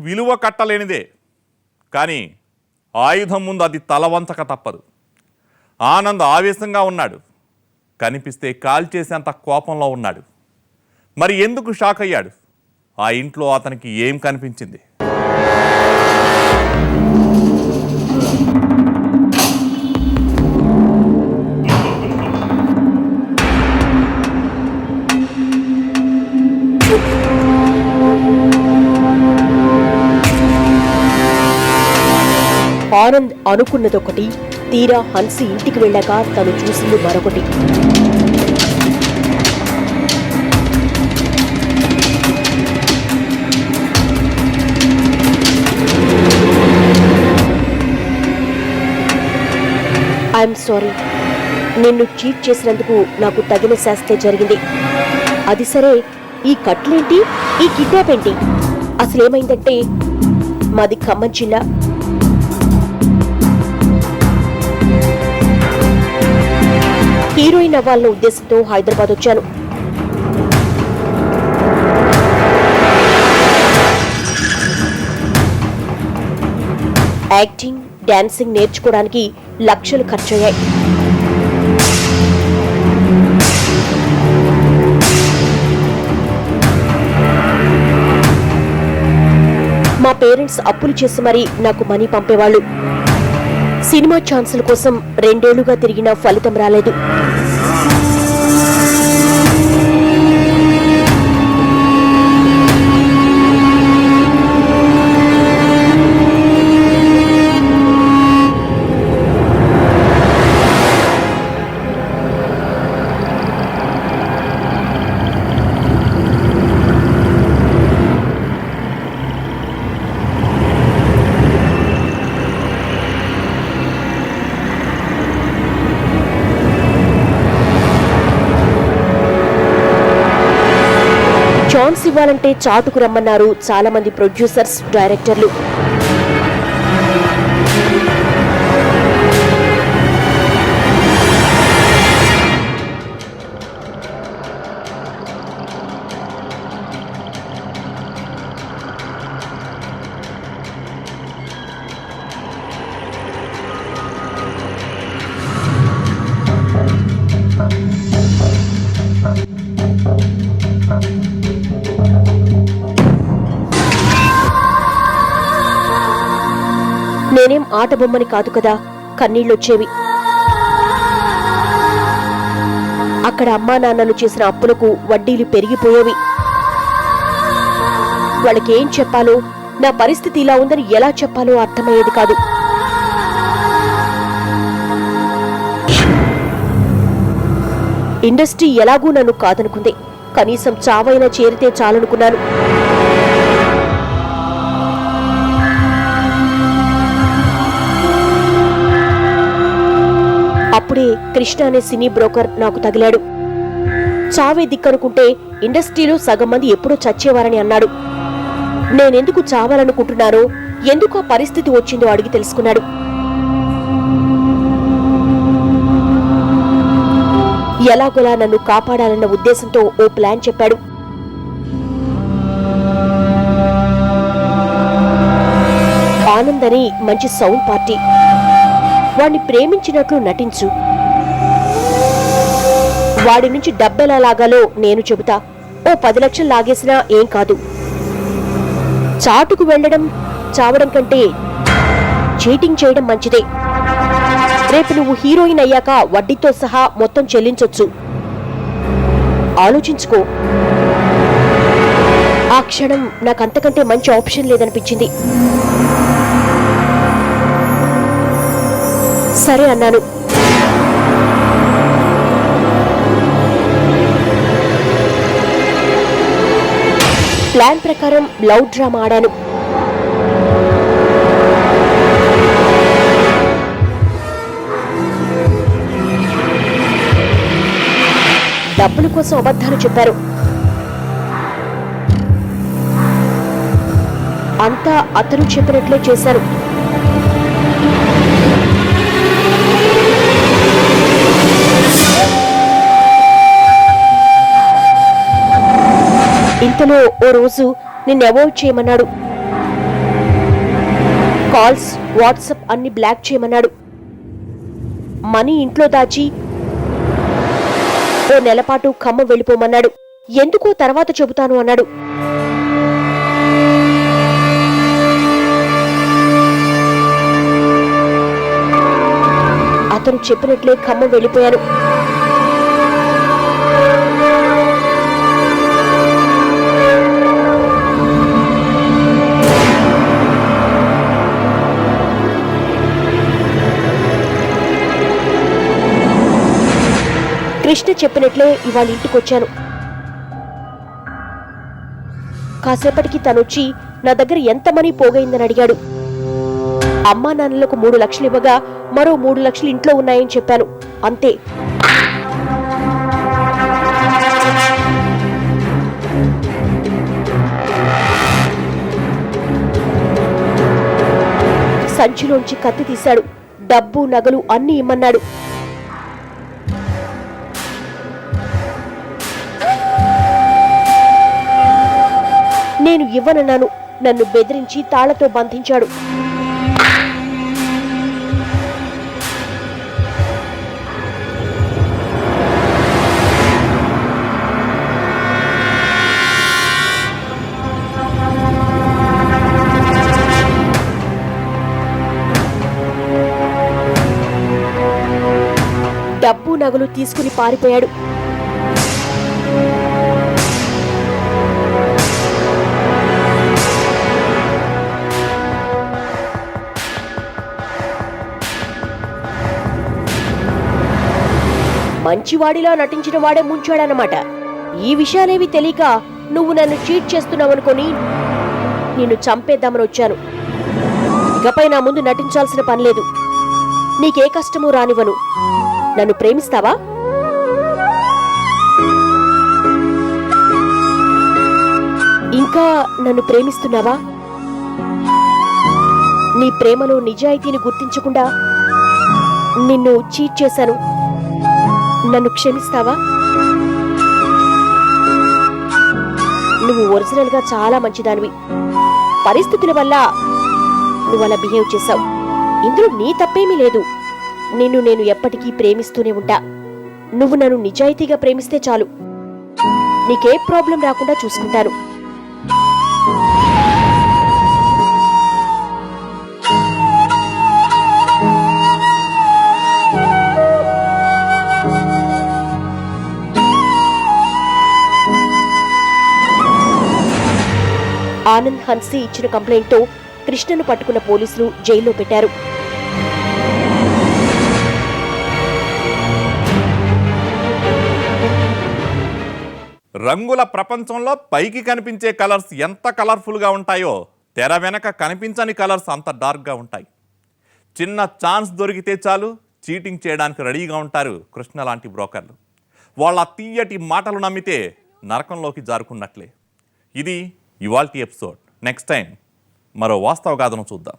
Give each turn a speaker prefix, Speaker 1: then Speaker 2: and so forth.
Speaker 1: విలువ కట్టలేనిదే. కానీ ఆయుధం ముందు అది తలవంచక తప్పదు. ఆనంద్ ఆవేశంగా ఉన్నాడు. కనిపిస్తే కాల్చేసేంత కోపంలో ఉన్నాడు. మరి ఎందుకు షాక్ అయ్యాడు ఆ ఇంట్లో అతనికి ఏం కనిపించింది?
Speaker 2: ఆనంద్ అనుకున్నదొకటి. తీరా హన్సి ఇంటికి వెళ్ళాక తను చూసింది మరొకటి. I'm sorry. నిన్ను చీట్ చేసినందుకు నాకు తగిన శాస్తే జరిగింది. అది సరే ఈ కట్లేంటి? ఈ కిడ్నాప్ ఏంటి? అసలేమైందంటే మాది ఖమ్మం జిల్లా. హీరోయిన్ అవ్వాలన్న ఉద్దేశంతో హైదరాబాద్ వచ్చాను యాక్టింగ్ డాన్సింగ్ నేర్చుకోవడానికి లక్షలు ఖర్చయ్యాయి. మా పేరెంట్స్ అప్పులు చేసి మరీ నాకు మనీ పంపేవాళ్ళు. సినిమా ఛాన్సుల కోసం రెండేళ్ళుగా తిరిగిన ఫలితం రాలేదు. ఇవ్వాలంటే చాటుకు రమ్మన్నారు చాలా మంది ప్రొడ్యూసర్స్ డైరెక్టర్లు. నేనేం ఆట బొమ్మని కాదు కదా. కన్నీళ్ళొచ్చేవి. అక్కడ అమ్మా నాన్నలు చేసిన అప్పులకు వడ్డీలు పెరిగిపోయేవి. వాళ్ళకేం చెప్పాలో నా పరిస్థితి ఇలా ఉందని ఎలా చెప్పాలో అర్థమయ్యేది కాదు. ఇండస్ట్రీ ఎలాగూ నన్ను కాదనుకుంది. కనీసం చావైనా చేరితే చాలనుకున్నాను. కృష్ణ అనే సినీ బ్రోకర్ నాకు తగిలాడు. చావే దిక్కనుకుంటే ఇండస్ట్రీలో సగం మంది ఎప్పుడో చచ్చేవారని అన్నాడు. నేనెందుకు చావాలనుకుంటున్నానో ఎందుకు ఆ పరిస్థితి వచ్చిందో అడిగి తెలుసుకున్నాడు. ఎలాగోలా నన్ను కాపాడాలన్న ఉద్దేశంతో ఓ ప్లాన్ చెప్పాడు. ఆనందని మంచి సౌండ్ పార్టీ. వాణ్ణి ప్రేమించినట్లు నటించు. వాడి నుంచి డబ్బెలా లాగాలో నేను చెబుతా. ఓ పది లక్షలు లాగేసినా ఏం కాదు. చాటుకు వెళ్ళడం చావడం కంటే చీటింగ్ చేయడం మంచిదే. రేపు నువ్వు హీరోయిన్ అయ్యాక వడ్డీతో సహా మొత్తం చెల్లించొచ్చు. ఆలోచించుకో. ఆ క్షణం నాకంతకంటే మంచి ఆప్షన్ లేదనిపించింది. సరే అన్నాను. ప్లాన్ ప్రకారం లవ్ డ్రామా ఆడాను. డబ్బుల కోసం అబద్ధాలు చెప్పారు. అంతా అతను చెప్పినట్లే చేశారు. ఇంతలో ఓ రోజు నిన్ను అవాయిడ్ చేయమన్నాడు. కాల్స్ వాట్సాప్ అన్ని బ్లాక్ చేయమన్నాడు. మనీ ఇంట్లో దాచి ఓ నెలపాటు ఖమ్మం వెళ్ళిపోమన్నాడు. ఎందుకో తర్వాత చెబుతాను అన్నాడు. అతను చెప్పినట్లే ఖమ్మం వెళ్ళిపోయాను. కృష్ణ చెప్పినట్లే ఇవాళ ఇంటికొచ్చాను. కాసేపటికి తనొచ్చి నా దగ్గర ఎంత మనీ పోగైందని అడిగాడు. అమ్మా నాన్నలకు మూడు లక్షలు ఇవ్వగా మరో మూడు లక్షలు ఇంట్లో ఉన్నాయని చెప్పాను. అంతే. సంచిలోంచి కత్తి తీశాడు. డబ్బు నగలు అన్నీ ఇమ్మన్నాడు. నేను ఇవ్వనన్నాను. నన్ను బెదిరించి తాళ్ళతో బంధించాడు. డబ్బు నగలు తీసుకుని పారిపోయాడు. మంచివాడిలా నటించిన వాడే ముంచాడనమాట ఈ విషయాలేవి తెలియక నువ్వు నన్ను చీట్ చేస్తున్నావనుకొని నిన్ను చంపేద్దామని వచ్చాను. ఇకపై నా ముందు నటించాల్సిన పనిలేదు నీకే కష్టమూ రానివ్వను. నన్ను ప్రేమిస్తావా? ఇంకా నన్ను ప్రేమిస్తున్నావా? నీ ప్రేమలో నిజాయితీని గుర్తించకుండా నిన్ను చీట్ చేశాను. నన్ను క్షమిస్తావా? నువ్వు ఒరిజినల్గా చాలా మంచిదానివి. పరిస్థితుల వల్ల నువ్వు అలా బిహేవ్ చేశావు. ఇందులో నీ తప్పేమీ లేదు. నిన్ను నేను ఎప్పటికీ ప్రేమిస్తూనే ఉంటా. నువ్వు నన్ను నిజాయితీగా ప్రేమిస్తే చాలు. నీకే ప్రాబ్లం రాకుండా చూసుకుంటాను. ఆనంద్ హన్సీ ఇచ్చిన కంప్లైంట్తో కృష్ణను పట్టుకున్న పోలీసులు జైల్లో పెట్టారు.
Speaker 1: రంగుల ప్రపంచంలో పైకి కనిపించే కలర్స్ ఎంత కలర్ఫుల్గా ఉంటాయో తెర వెనక కనిపించని కలర్స్ అంత డార్క్గా ఉంటాయి. చిన్న ఛాన్స్ దొరికితే చాలు చీటింగ్ చేయడానికి రెడీగా ఉంటారు కృష్ణ లాంటి బ్రోకర్లు. వాళ్ళ తీయటి మాటలు నమ్మితే నరకంలోకి జారుకున్నట్లే. ఇది ఇవాల్టి ఎపిసోడ్. నెక్స్ట్ టైం మరో వాస్తవ గాథను చూద్దాం.